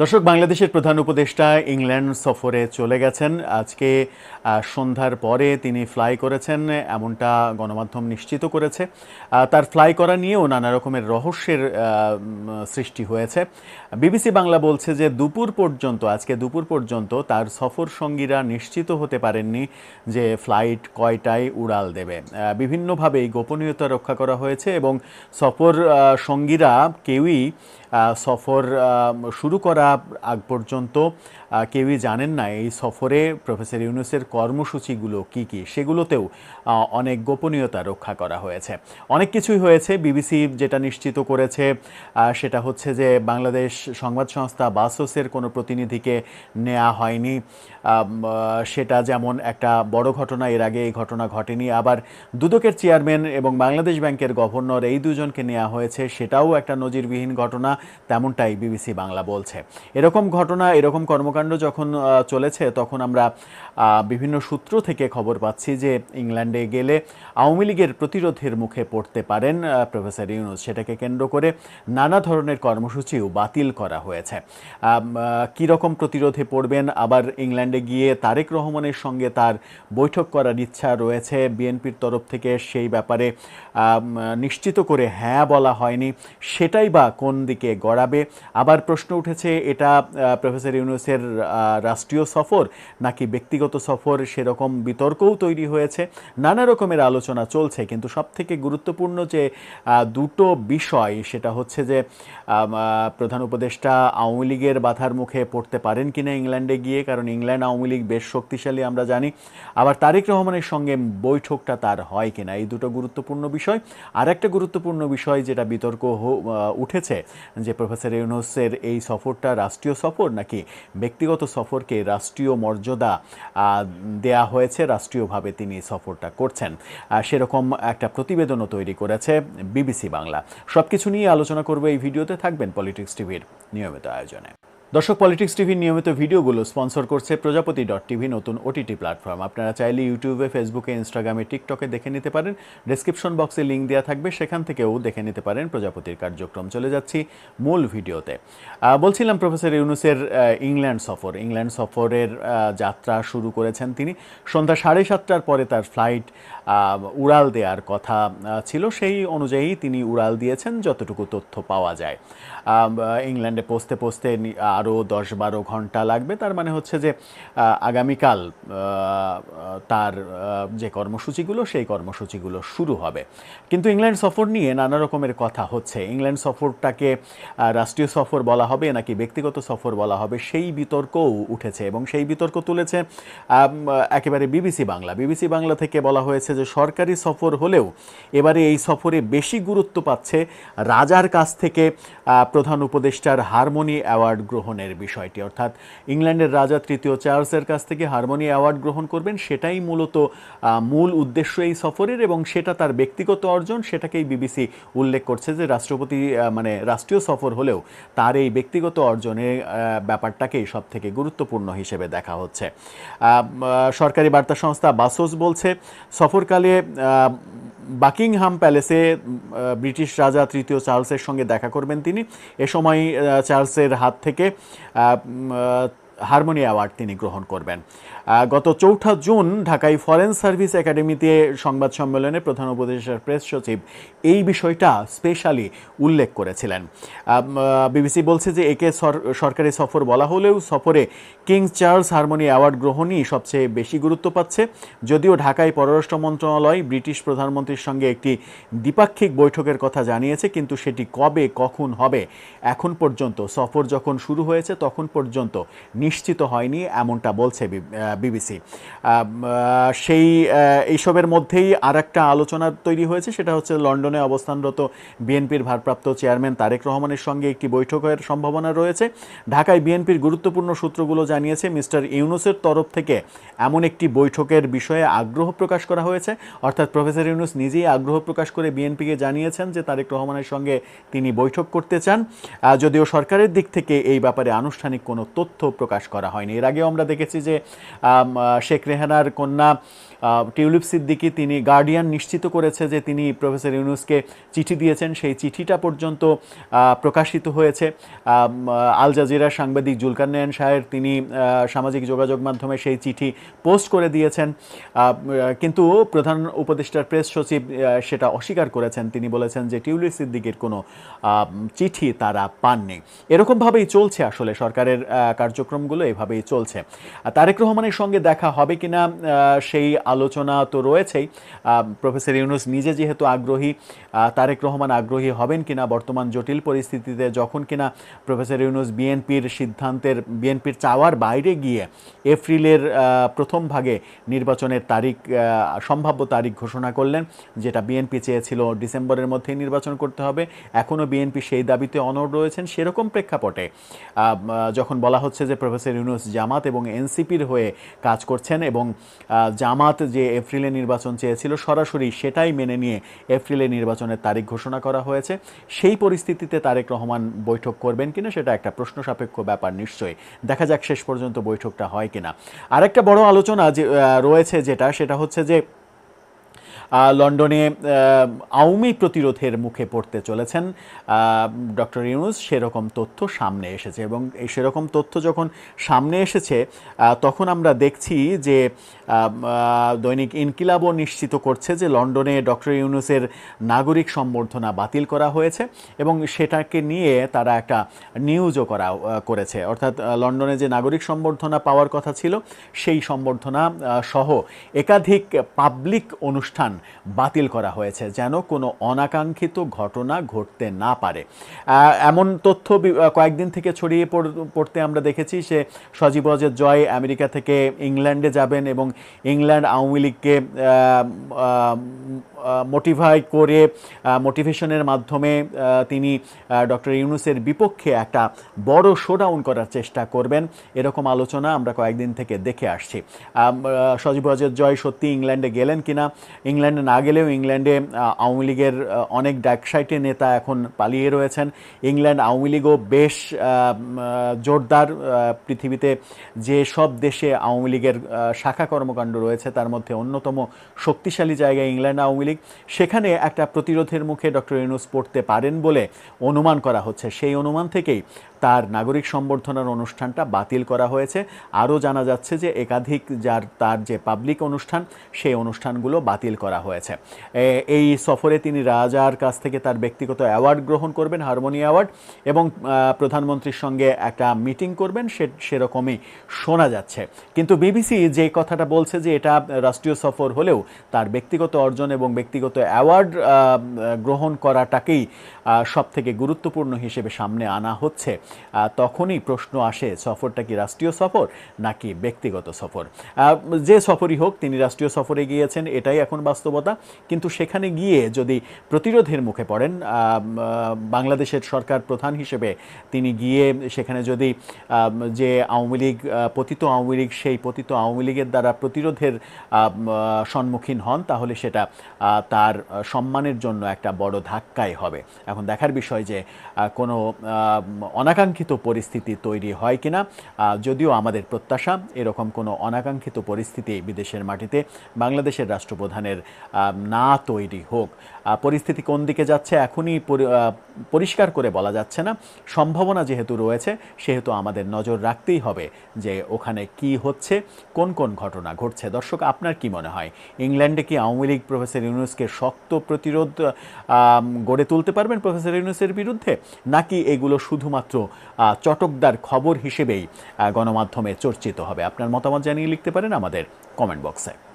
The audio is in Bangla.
দর্শক, বাংলাদেশের প্রধান উপদেষ্টা ইংল্যান্ড সফরে চলে গেছেন। আজকে সন্ধ্যার পরে তিনি ফ্লাই করেছেন, এমনটা গণমাধ্যম নিশ্চিত করেছে। তার ফ্লাই করা নিয়েও নানা রকমের রহস্যের সৃষ্টি হয়েছে। বিবিসি বাংলা বলছে যে, দুপুর পর্যন্ত, আজকে দুপুর পর্যন্ত তার সফর সঙ্গীরা নিশ্চিত হতে পারেননি যে ফ্লাইট কয়টায় উড়াল দেবে। বিভিন্নভাবেই গোপনীয়তা রক্ষা করা হয়েছে এবং সফর সঙ্গীরা কেউই সফর শুরু করা আগ পর্যন্ত কেউই জানেন না এই সফরে প্রফেসর ইউনুসের কর্মসূচিগুলো কি কি, সেগুলোতেও অনেক গোপনীয়তা রক্ষা করা হয়েছে। অনেক কিছুই হয়েছে, বিবিসি যেটা নিশ্চিত করেছে সেটা হচ্ছে যে বাংলাদেশ সংবাদ সংস্থা বাসোসের কোনো প্রতিনিধিকে নেওয়া হয়নি। সেটা যেমন একটা বড় ঘটনা, এর আগে এই ঘটনা ঘটেনি। আবার দুদকের চেয়ারম্যান এবং বাংলাদেশ ব্যাংকের গভর্নর এই দুজনকে নেওয়া হয়েছে, সেটাও একটা নজিরবিহীন ঘটনা। তেমনটাই বিবিসি বাংলা বলছে। এরকম ঘটনা, এরকম কর্মকাণ্ড যখন চলেছে, তখন আমরা বিভিন্ন সূত্র থেকে খবর পাচ্ছি যে ইংল্যান্ডে গেলে আওয়ামী লীগের প্রতিরোধের মুখে পড়তে পারেন প্রফেসর ইউনুস। সেটাকে কেন্দ্র করে নানা ধরনের কর্মসূচিও বাতিল করা হয়েছে। কী রকম প্রতিরোধে পড়বেন? আবার ইংল্যান্ডে গিয়ে তারেক রহমানের সঙ্গে তার বৈঠক করার ইচ্ছা রয়েছে। বিএনপির তরফ থেকে সেই ব্যাপারে নিশ্চিত করে হ্যাঁ বলা হয়নি। সেটাই বা কোন দিকে গড়াবে। আবার প্রশ্ন উঠেছে, এটা প্রফেসর ইউনুসের রাষ্ট্রীয় সফর নাকি ব্যক্তিগত সফর? সেরকম বিতর্কও তৈরি হয়েছে। নানা রকমের আলোচনা চলছে, কিন্তু সবথেকে গুরুত্বপূর্ণ যে দুটো বিষয়, সেটা হচ্ছে যে প্রধান উপদেষ্টা আওয়ামী লীগের বাধার মুখে পড়তে পারেন কিনা ইংল্যান্ডে গিয়ে, কারণ ইংল্যান্ড আওয়ামী লীগ বেশ শক্তিশালী আমরা জানি। আবার তারেক রহমানের সঙ্গে বৈঠকটা তার হয় কিনা, এই দুটো গুরুত্বপূর্ণ বিষয়। আর একটা গুরুত্বপূর্ণ বিষয় যেটা বিতর্ক উঠেছে যে প্রফেসর ইউনুসের এই সফরটা রাষ্ট্রীয় সফর নাকি ব্যক্তিগত সফরকে রাষ্ট্রীয় মর্যাদা দেয়া হয়েছে, রাষ্ট্রীয়ভাবে তিনি সফরটা করছেন। সেরকম একটা প্রতিবেদনও তৈরি করেছে বিবিসি বাংলা। সব কিছু নিয়ে আলোচনা করবে এই ভিডিওতে, থাকবেন পলিটিক্স টিভির নিয়মিত আয়োজনে। দর্শক পলিটিক্স টিভির নিয়মিত ভিডিওগুলো স্পন্সর করছে প্রজাপতি ডট টিভি, নতুন ওটিটি প্ল্যাটফর্ম আপনারা চাইলে ইউটিউবে ফেসবুকে ইনস্টাগ্রামে টিকটকে দেখে নিতে পারেন। ডেসক্রিপশন বক্সে লিঙ্ক দেওয়া থাকবে, সেখান থেকেও দেখে নিতে পারেন প্রজাপতির কার্যক্রম। চলে যাচ্ছি মূল ভিডিওতে। বলছিলাম প্রফেসর ইউনুসের ইংল্যান্ড সফর। ইংল্যান্ড সফরের যাত্রা শুরু করেছেন তিনি। সন্ধ্যা সাড়ে সাতটার পরে তার ফ্লাইট উড়াল দেওয়ার কথা ছিল। সেই অনুযায়ী তিনি উড়াল দিয়েছেন যতটুকু তথ্য পাওয়া যায়। ইংল্যান্ডে পৌঁছতে পৌঁছতে আরও দশ বারো ঘণ্টা লাগবে। তার মানে হচ্ছে যে আগামীকাল তার যে কর্মসূচিগুলো, সেই কর্মসূচিগুলো শুরু হবে। কিন্তু ইংল্যান্ড সফর নিয়ে নানা রকমের কথা হচ্ছে। ইংল্যান্ড সফরটাকে রাষ্ট্রীয় সফর বলা হবে, নাকি ব্যক্তিগত সফর বলা হবে, সেই বিতর্কও উঠেছে। এবং সেই বিতর্ক তুলেছে একেবারে বিবিসি বাংলা। বিবিসি বাংলা থেকে বলা হয়েছে যে সরকারি সফর হলেও এবারে এই সফরে বেশি গুরুত্ব পাচ্ছে রাজার কাছ থেকে প্রধান উপদেষ্টার হারমোনি অ্যাওয়ার্ড গ্রহণের বিষয়টি। অর্থাৎ ইংল্যান্ডের রাজা তৃতীয় চার্লসের কাছ থেকে হারমোনি অ্যাওয়ার্ড গ্রহণ করবেন, সেটাই মূলত মূল উদ্দেশ্য এই সফরের এবং সেটা তার ব্যক্তিগত অর্জন, সেটাকেই বিবিসি উল্লেখ করছে যে রাষ্ট্রপতি মানে রাষ্ট্রীয় সফর হলেও তার এই ব্যক্তিগত অর্জনের ব্যাপারটাকেই সব থেকে গুরুত্বপূর্ণ হিসেবে দেখা হচ্ছে। সরকারি বার্তা সংস্থা বাসোস বলছে সফরকালে আহ, বাকিংহাম প্যালেসে ব্রিটিশ রাজা তৃতীয় চার্লসের সঙ্গে দেখা করবেন তিনি। এ সময় চার্লসের হাত থেকে হারমোনি অ্যাওয়ার্ড তিনি গ্রহণ করবেন। গত চৌঠা জুন ঢাকায় ফরেন সার্ভিস একাডেমিতে সংবাদ সম্মেলনে প্রধান উপদেষ্টার প্রেস সচিব এই বিষয়টা স্পেশালি উল্লেখ করেছিলেন। বিবিসি বলছে যে একে সর- সরকারি সফর বলা হলেও সফরে কিং চার্লস হারমোনি অ্যাওয়ার্ড গ্রহণই সবচেয়ে বেশি গুরুত্ব পাচ্ছে। যদিও ঢাকায় পররাষ্ট্র মন্ত্রণালয় ব্রিটিশ প্রধানমন্ত্রীর সঙ্গে একটি দ্বিপাক্ষিক বৈঠকের কথা জানিয়েছে, কিন্তু সেটি কবে, কখন হবে, এখন পর্যন্ত সফর যখন শুরু হয়েছে তখন পর্যন্ত নিশ্চিত হয়নি, এমনটা বলছে বিবিসি। সেই এইসবের মধ্যেই আর একটা আলোচনা তৈরি হয়েছে, সেটা হচ্ছে লন্ডনে অবস্থানরত বিএনপির ভারপ্রাপ্ত চেয়ারম্যান তারেক রহমানের সঙ্গে একটি বৈঠকের সম্ভাবনা রয়েছে। ঢাকায় বিএনপির গুরুত্বপূর্ণ সূত্রগুলো জানিয়েছে, মিস্টার ইউনুসের তরফ থেকে এমন একটি বৈঠকের বিষয়ে আগ্রহ প্রকাশ করা হয়েছে। অর্থাৎ প্রফেসর ইউনুস নিজেই আগ্রহ প্রকাশ করে বিএনপিকে জানিয়েছেন যে তারেক রহমানের সঙ্গে তিনি বৈঠক করতে চান। যদিও সরকারের দিক থেকে এই ব্যাপারে আনুষ্ঠানিক কোনো তথ্য প্রকাশ প্রকাশ করা হয়নি। এর আগেও আমরা দেখেছি যে শেখ রেহানার কন্যা টিউলিপ সিদ্দিকি তিনি গার্ডিয়ান নিশ্চিত করেছে যে তিনি প্রফেসর ইউনুসকে চিঠি দিয়েছেন। সেই চিঠিটা পর্যন্ত প্রকাশিত হয়েছে। আল জাজিরার সাংবাদিক জুলকারনায়ন শাহের তিনি সামাজিক যোগাযোগ মাধ্যমে সেই চিঠি পোস্ট করে দিয়েছেন। কিন্তু প্রধান উপদেষ্টার প্রেস সচিব সেটা অস্বীকার করেছেন। তিনি বলেছেন যে টিউলিপ সিদ্দিকির কোনো চিঠি তারা পাননি। এরকমভাবেই চলছে আসলে সরকারের আহ, কার্যক্রমগুলো এভাবেই চলছে। তারেক রহমানের সঙ্গে দেখা হবে কিনা সেই আলোচনা তো রয়েছেই। প্রফেসর ইউনুস নিজে যেহেতু আগ্রহী তারেক রহমান আগ্রহী হবেন কিনা, বর্তমান জটিল পরিস্থিতিতে যখন কিনা প্রফেসর ইউনুস বিএনপির সিদ্ধান্তের, বিএনপির চাওয়ার বাইরে গিয়ে এপ্রিলের প্রথম ভাগে নির্বাচনের তারিখ সম্ভাব্য তারিখ ঘোষণা করলেন, যেটা বিএনপি চেয়েছিল ডিসেম্বরের মধ্যেই নির্বাচন করতে হবে। এখনও বিএনপি সেই দাবিতে অনড় রয়েছেন, সেরকম প্রেক্ষাপটে। যখন বলা হচ্ছে যে প্রফেসর ইউনুস জামাত এবং এনসিপির হয়ে কাজ করছেন এবং জামাত যে এপ্রিলে নির্বাচন চেয়েছিল সরাসরি সেটাই মেনে নিয়ে এপ্রিলে নির্বাচনের তারিখ ঘোষণা করা হয়েছে। সেই পরিস্থিতিতে তারেক রহমান বৈঠক করবেন কিনা সেটা একটা প্রশ্ন সাপেক্ষ ব্যাপার নিশ্চয়ই। দেখা যাক শেষ পর্যন্ত বৈঠকটা হয় কিনা। আরেকটা বড় আলোচনা যে রয়েছে যেটা, সেটা হচ্ছে যে লন্ডনে আওয়ামী প্রতিরোধের মুখে পড়তে চলেছেন। ডক্টর ইউনুস, সেরকম তথ্য সামনে এসেছে এবং এই সেরকম তথ্য যখন সামনে এসেছে তখন আমরা দেখছি যে দৈনিক ইনকিলাবও নিশ্চিত করছে যে লন্ডনে ডক্টর ইউনুসের নাগরিক সম্বর্ধনা বাতিল করা হয়েছে এবং সেটাকে নিয়ে তারা একটা নিউজও করা করেছে। অর্থাৎ লন্ডনে যে নাগরিক সম্বর্ধনা পাওয়ার কথা ছিল, সেই সম্বর্ধনা সহ একাধিক পাবলিক অনুষ্ঠান বাতিল করা হয়েছে যেন কোনো অনাকাঙ্ক্ষিত ঘটনা ঘটতে না পারে। এমন তথ্য কয়েকদিন থেকে ছড়িয়ে পড়তে আমরা দেখেছি সে সজীব অজের জয় আমেরিকা থেকে ইংল্যান্ডে যাবেন এবং ইংল্যান্ড আওয়ামী লীগকে মোটিভাই করে মোটিভেশনের মাধ্যমে তিনি ডক্টর ইউনুসের বিপক্ষে একটা বড় শোডাউন করার চেষ্টা করবেন। এরকম আলোচনা আমরা কয়েকদিন থেকে দেখে আসছি। সজীব অজের জয় সত্যি ইংল্যান্ডে গেলেন কিনা? ইংল্যান্ডে না গেলেও ইংল্যান্ডে আওয়ামী লীগের অনেক ডাকসাইটে নেতা এখন পালিয়ে রয়েছেন। ইংল্যান্ড আওয়ামী লীগও বেশ জোরদার পৃথিবীতে যে সব দেশে আওয়ামী লীগের শাখা কর্মকাণ্ড রয়েছে, তার মধ্যে অন্যতম শক্তিশালী জায়গা ইংল্যান্ড আওয়ামী লীগ। সেখানে একটা প্রতিরোধের মুখে ডক্টর ইউনুস পড়তে পারেন বলে অনুমান করা হচ্ছে। সেই অনুমান থেকেই তার নাগরিক সম্বর্ধনার অনুষ্ঠানটা বাতিল করা হয়েছে। আরও জানা যাচ্ছে যে একাধিক যার তার যে পাবলিক অনুষ্ঠান, সেই অনুষ্ঠানগুলো বাতিল করা হয়েছে। এই সফরে তিনি রাজার কাছ থেকে তার ব্যক্তিগত অ্যাওয়ার্ড গ্রহণ করবেন, হারমোনি অ্যাওয়ার্ড, এবং প্রধানমন্ত্রীর সঙ্গে একটা মিটিং করবেন, সে, সেরকমই শোনা যাচ্ছে। কিন্তু বিবিসি যে কথাটা বলছে যে এটা রাষ্ট্রীয় সফর হলেও তার ব্যক্তিগত অর্জন এবং ব্যক্তিগত অ্যাওয়ার্ড গ্রহণ করাটাকেই সব থেকে গুরুত্বপূর্ণ হিসেবে সামনে আনা হচ্ছে। তখনই প্রশ্ন আসে সফরটা কি রাষ্ট্রীয় সফর নাকি ব্যক্তিগত সফর? যে সফরই হোক তিনি রাষ্ট্রীয় সফরে গিয়েছেন এটাই এখন বাস্তবতা। কিন্তু সেখানে গিয়ে যদি প্রতিরোধের মুখে পড়েন বাংলাদেশের সরকার প্রধান হিসেবে তিনি গিয়ে সেখানে যদি যে আওয়ামী লীগ পতিত আওয়ামী লীগ সেই পতিত আওয়ামী লীগের দ্বারা প্রতিরোধের সম্মুখীন হন তাহলে সেটা তার সম্মানের জন্য একটা বড় ধাক্কাই হবে। এখন দেখার বিষয় যে কোনো আহ, অনাকাঙ্ক্ষিত পরিস্থিতি তৈরি হয় কিনা যদিও আমাদের প্রত্যাশা এরকম কোনো অনাকাঙ্ক্ষিত পরিস্থিতি বিদেশের মাটিতে বাংলাদেশের রাষ্ট্রপ্রধানের না তৈরি হোক। পরিস্থিতি কোন দিকে যাচ্ছে এখনই পরিষ্কার করে বলা যাচ্ছে না। সম্ভাবনা যেহেতু রয়েছে, সেহেতু আমাদের নজর রাখতেই হবে যে ওখানে কি হচ্ছে, কোন কোন ঘটনা ঘটছে। দর্শক, আপনার কি মনে হয়? ইংল্যান্ডে কি আওয়ামী লীগ প্রফেসর ইউনুসকে শক্ত প্রতিরোধ গড়ে তুলতে পারবেন প্রফেসর ইউনুসের বিরুদ্ধে? নাকি এগুলো শুধুমাত্র চটকদার খবর হিসেবেই গণমাধ্যমে চর্চিত হবে। আপনার মতামত জানিয়ে লিখতে পারেন আমাদের কমেন্ট বক্সে